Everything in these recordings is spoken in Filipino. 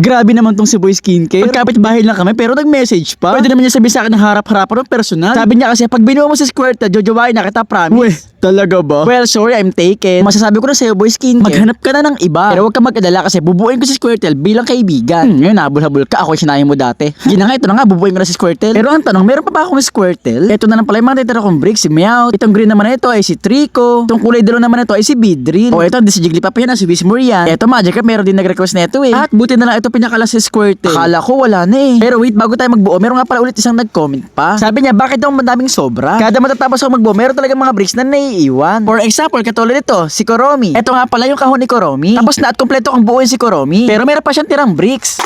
Grabe naman tong si Boy Skincare. Magkapit bahay lang kami pero nag-message pa. Pwede naman niya sabihin sa akin na harap-harapan ng personal. Sabi niya kasi pag binuha mo sa Squirtle, jojowain na kita, promise. Weh, talaga ba? Well, sorry, I'm taken. Masasabi ko na sa'yo, Boy Skincare. Maghanap ka na ng iba. Pero huwag ka mag-alala kasi bubuin ko si Squirtle bilang kaibigan. Hmm, ngayon, habol-habol ka. Ako sinayin mo dati. Yun na nga, ito na nga, bubuin ko na si Squirtle. Pero ang tanong, meron pa ba akong Squirtle? Ito na lang pala yung mga titira kong bricks, si Meowth. Itong green naman na ito ay si Trico. Itong kulay dilaw naman na ito ay si Bidrin. O ito, hindi si Jigglypuff yan, si Bismurian. Ito, Magic meron din nag-request na ito eh. At buti na lang ito pinakala si Squirtle. Akala ko wala na eh. Pero wait, bago tayo magbuo, meron nga pala ulit isang nag-comment pa. Sabi niya, bakit daw madaming sobra? Kada matatapos ako magbuo, meron talaga mga bricks na naiiwan. For example, katulad nito, si Koromi. Ito nga pala yung kahon ni Koromi. Tapos na at kompleto kang buuin si Koromi. Pero meron pa siyang tirang bricks.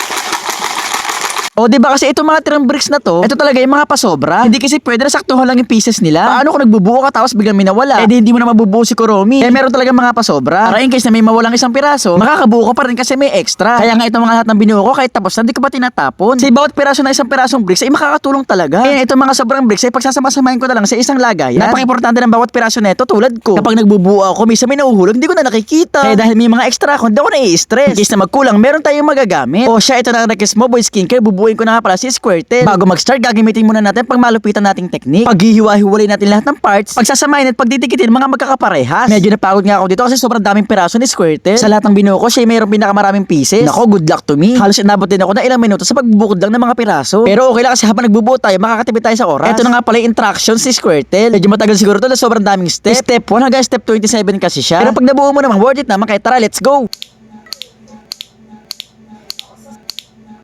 O, di ba kasi itong mga tirang bricks na to, ito talaga yung mga pasobra. Hindi kasi pwede na saktuhan lang yung pieces nila. Paano kung nagbubuo ka tapos biglang minawala? Eh di hindi mo na mabubuo si Kuromi. Eh meron talaga mga pasobra. Para in case na may mawalang isang piraso, makakabuo ka pa rin kasi may extra. Kaya nga itong mga lahat ng binuo ko kahit tapos na, hindi ko pa tinatapon. Sa bawat piraso na isang pirasong bricks ay makakatulong talaga. Kaya itong mga sobrang bricks ay pagsasama-samahin ko na lang sa isang lagayan. Napaka-importante ng bawat piraso nito tulad ko. Kapag nagbubuo ako, minsan may nahuhulog, hindi ko na nakikita. Kaya dahil may mga extra ako, hindi ako nai-stress. In case na magkulang, meron tayong magagamit. O siya, ito na request mo, boy skincare, bubuin ko na nga pala si Squirtle. Bago mag-start, gagamitin muna natin pang malupitan nating technique. Paghihiwa-hiwalay natin lahat ng parts, pagsasamahin at pagdidikitin mga magkakaparehas. Medyo napagod nga ako dito kasi sobrang daming piraso ni Squirtle. Sa lahat ng binuo ko, siya mayroong pinakamaraming pieces. Nako, good luck to me. Halos inabot din ako na ilang minuto sa pagbubukod lang ng mga piraso. Pero okay lang kasi habang nagbubuo tayo, makakatipid tayo sa oras. Ito na nga pala yung instructions si Squirtle. Medyo matagal siguro to na sobrang daming step. Step 1 hanggang step 27 kasi siya. Pero pag nabuo mo naman, worth it naman. Kaya tara, let's go!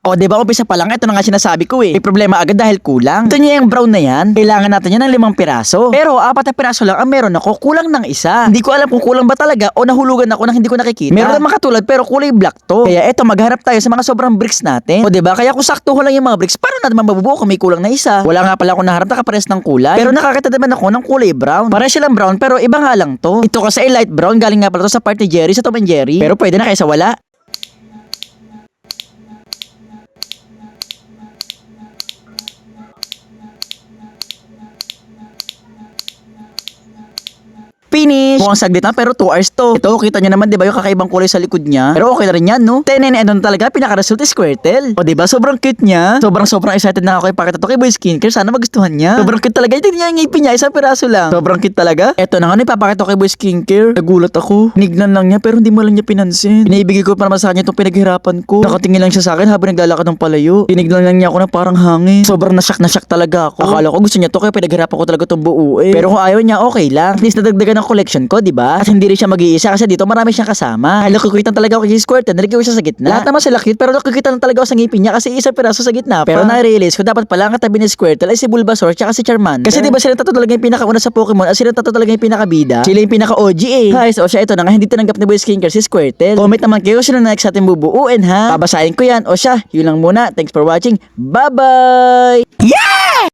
O, di ba umpisa pa lang, ito na nga sinasabi ko eh. May problema agad dahil kulang. Ito niya yung brown na yan. Kailangan natin yan ng limang piraso. Pero apat na piraso lang ang meron ako, kulang ng isa. Hindi ko alam kung kulang ba talaga o nahulugan ako nang hindi ko nakikita. Meron naman katulad pero kulay black to. Kaya eto, magharap tayo sa mga sobrang bricks natin. O, di ba? Kaya kung sakto lang yung mga bricks, paano natin mabubuo kung may kulang na isa? Wala nga pala ako naharap na kapares ng kulay. Pero nakakita naman ako ng kulay brown. Para silang brown pero iba nga lang to. Ito kasi ay light brown, galing nga pala to sa part ni Jerry sa Tom and Jerry. Pero pwede na kaysa wala. Finish! Mukhang saglit na pero 2 hours to. Ito, kita niyo naman, di ba yung kakaibang kulay sa likod niya? Pero okay na rin yan, no? 10 and ano talaga, pinaka-result is Squirtle. O, di ba? Sobrang cute niya. Sobrang sobrang excited na ako ipakita to kay Boy Skincare. Sana magustuhan niya. Sobrang cute talaga. Tingnan niya yung ngipin niya, isang piraso lang. Sobrang cute talaga. Ito na nga, ipapakita ko kay Boy Skincare. Nagulat ako. Nignan lang niya pero hindi mo lang niya pinansin. Pinaibigay ko pa naman sa kanya itong pinaghirapan ko. Nakatingin lang siya sa akin habang naglalakad ng palayo. Tinignan lang niya ako na parang hangin. Sobrang nasyak na shock talaga ako. Akala ko gusto niya to kaya pinaghirapan ko talaga itong eh. Pero kung ayaw niya, okay lang. At least nadagdagan ang collection ko, di ba? At hindi rin siya mag-iisa kasi dito marami siyang kasama. Ay, nakukuitan talaga ako kay Squirt. Nalagay ko siya sa gitna. Lahat naman sila cute pero nakukuitan talaga ako sa ngipin niya kasi isang piraso sa gitna. Pero na-realize ko dapat pala ang katabi ni Squirtle ay si Bulbasaur tsaka si Charmander. Kasi di ba sila tatlo talaga yung pinakauna sa Pokemon at sila tatlo talaga yung pinakabida. Sila yung pinaka-OG eh. Guys, o siya ito na nga hindi tinanggap ni Boy Skincare si Squirtle. Comment naman kayo sino na next sa ating bubuuin ha. Babasahin ko yan. O siya, yun lang muna. Thanks for watching. Bye-bye! Yeah!